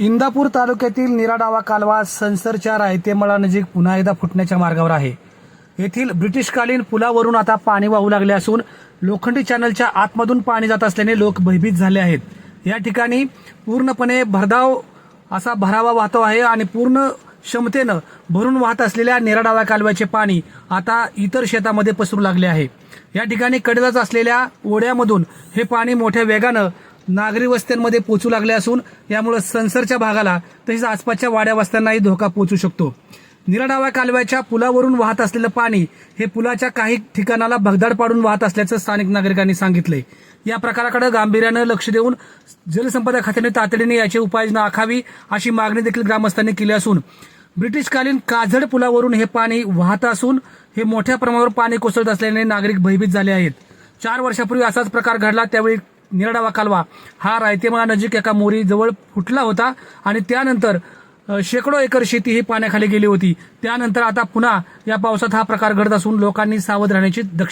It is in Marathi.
इंदापूर तालुक्यातील निराडावा कालवा संसरच्या रायतेमळा नजीक पुन्हा एकदा फुटण्याच्या मार्गावर आहे. येथील ब्रिटिशकालीन पुलावरून आता पाणी वाहू लागले असून लोखंडी चॅनलच्या आतमधून पाणी जात असल्याने लोक भयभीत झाले आहेत. या ठिकाणी पूर्णपणे भरधाव असा भरावा वाहतो आहे आणि पूर्ण क्षमतेनं भरून वाहत असलेल्या निराडावा कालव्याचे पाणी आता इतर शेतामध्ये पसरू लागले आहे. या ठिकाणी कडेलाच असलेल्या ओढ्यामधून हे पाणी मोठ्या वेगानं नागरी वस्त्यांमध्ये पोचू लागले असून यामुळे संसरच्या भागाला तसेच आसपासच्या वाड्या वस्त्यांनाही धोका पोचू शकतो. निराडावा कालव्याच्या पुलावरून वाहत असलेलं पाणी हे पुलाच्या काही ठिकाणाला भगदाड पाडून वाहत असल्याचं स्थानिक नागरिकांनी सांगितलंय. या प्रकाराकडे गांभीर्यानं लक्ष देऊन जलसंपदा खात्याने तातडीने याची उपाययोजना आखावी अशी मागणी देखील ग्रामस्थांनी केली असून ब्रिटिशकालीन काजड पुलावरून हे पाणी वाहत असून हे मोठ्या प्रमाणावर पाणी कोसळत असल्याने नागरिक भयभीत झाले आहेत. चार वर्षापूर्वी असाच प्रकार घडला त्यावेळी निराडावा कालवा. हा रायतेमाळा नजीक एका मोरीजवळ फुटला होता आणि त्यानंतर शेकडो एकर शेती ही पाण्याखाली गेली होती. त्यानंतर आता पुन्हा या पावसात हा प्रकार घडत असून लोकांनी सावध राहण्याची दक्षता